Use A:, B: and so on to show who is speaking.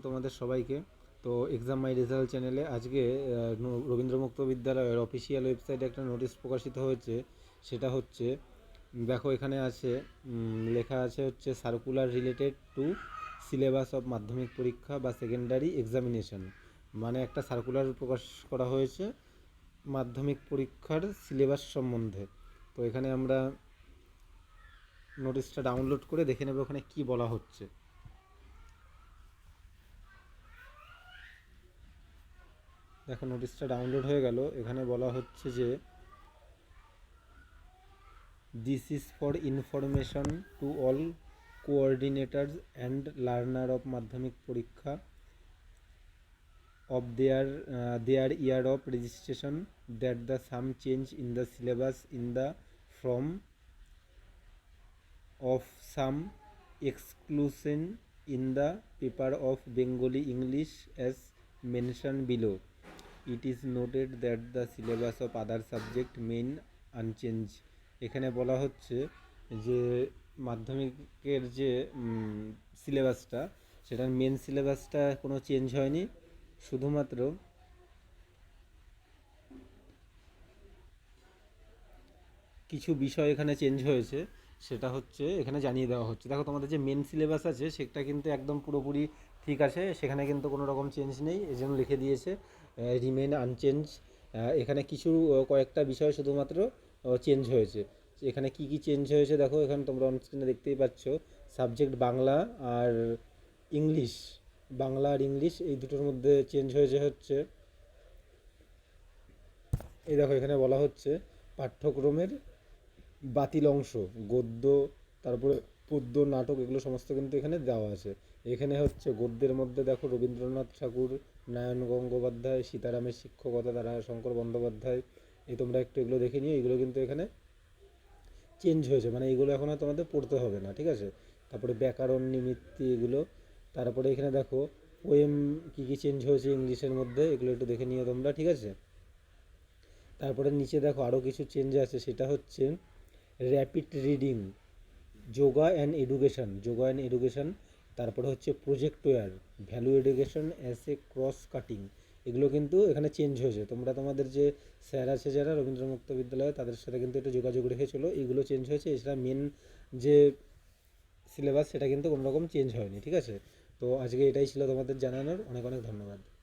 A: তোমাদের সবাইকে। তো এক্সাম মাই রেজাল্ট চ্যানেলে আজকে আহ, ন- রবীন্দ্র মুক্ত বিদ্যালয়ের অফিসিয়াল ওয়েবসাইটে একটা নোটিশ প্রকাশিত হয়েছে। সেটা হচ্ছে দেখো এখানে আছে লেখা আছে হচ্ছে circular related to syllabus of Madhyamik পরীক্ষা বা সেকেন্ডারি এক্সামিনেশন মানে একটা সার্কুলার প্রকাশ করা হয়েছে মাধ্যমিক পরীক্ষার সিলেবাস সম্বন্ধে। তো এখানে আমরা নোটিশটা ডাউনলোড করে দেখে নেব ওখানে কি বলা হচ্ছে। দেখো নোটিশটা ডাউনলোড হয়ে গেল। এখানে বলা হচ্ছে যে this is for information to all coordinators and learner of Madhyamik পরীক্ষা of their their year of registration that the some change in the syllabus in the from of some exclusion in the paper of Bengali English as mention below it is noted that the syllabus of other subject main unchanged এখানে বলা হচ্ছে যে মাধ্যমিকের যে সিলেবাসটা সেটার main সিলেবাসটা কোনো চেঞ্জ হয়নি। শুধুমাত্র কিছু বিষয় এখানে চেঞ্জ হয়েছে, সেটা হচ্ছে এখানে জানিয়ে দেওয়া হচ্ছে। দেখো তোমাদের যে মেন সিলেবাস আছে, সেটা কিন্তু একদম পুরোপুরি ঠিক আছে, সেখানে কিন্তু কোনো রকম চেঞ্জ নেই এই জন্য লিখে দিয়েছে। রিমেন আনচেঞ্জ এখানে কিছু কয়েকটা বিষয় শুধুমাত্র চেঞ্জ হয়েছে। এখানে কি কি চেঞ্জ হয়েছে দেখো, এখানে তোমরা অন স্ক্রিনে দেখতেই পাচ্ছ। সাবজেক্ট বাংলা আর ইংলিশ বাংলা আর ইংলিশ এই দুটোর মধ্যে চেঞ্জ হয়েছে হচ্ছে। এই দেখো, এখানে বলা হচ্ছে পাঠ্যক্রমের বাতিল অংশ, গদ্য, তারপরে পদ্য, নাটক, এগুলো সমস্ত কিন্তু এখানে দেওয়া আছে। এখানে হচ্ছে গদ্যের মধ্যে দেখো রবীন্দ্রনাথ ঠাকুর, নারায়ণ গঙ্গোপাধ্যায়, সীতারামের শিক্ষকতা দ্বারা শঙ্কর বন্দ্যোপাধ্যায়। এই তোমরা একটু এগুলো দেখে নিও, এগুলো কিন্তু এখানে চেঞ্জ হয়েছে। মানে এগুলো এখন আর তোমাদের পড়তে হবে না, ঠিক আছে? তারপরে ব্যাকরণ, নিমিত্তি এগুলো। তারপরে এখানে দেখো পোয়েম কী কী চেঞ্জ হয়েছে ইংলিশের মধ্যে, এগুলো একটু দেখে নিও তোমরা, ঠিক আছে? তারপরে নিচে দেখো আরও কিছু চেঞ্জ আছে, সেটা হচ্ছে rapid reading yoga and education yoga and education তারপরে হচ্ছে project work value education as a cross cutting এগুলো কিন্তু এখানে চেঞ্জ হয়েছে। তোমরা তোমাদের যে স্যার আছে যারা রবীন্দ্র মুক্ত বিদ্যালয়ে, তাদের সাথে কিন্তু একটু যোগাযোগ রেখেছিলো এইগুলো চেঞ্জ হয়েছে। এছাড়া মেন যে সিলেবাস সেটা কিন্তু কোনো রকম চেঞ্জ হয়নি, ঠিক আছে? তো আজকে এটাই ছিল তোমাদের জানানোর। অনেক অনেক ধন্যবাদ।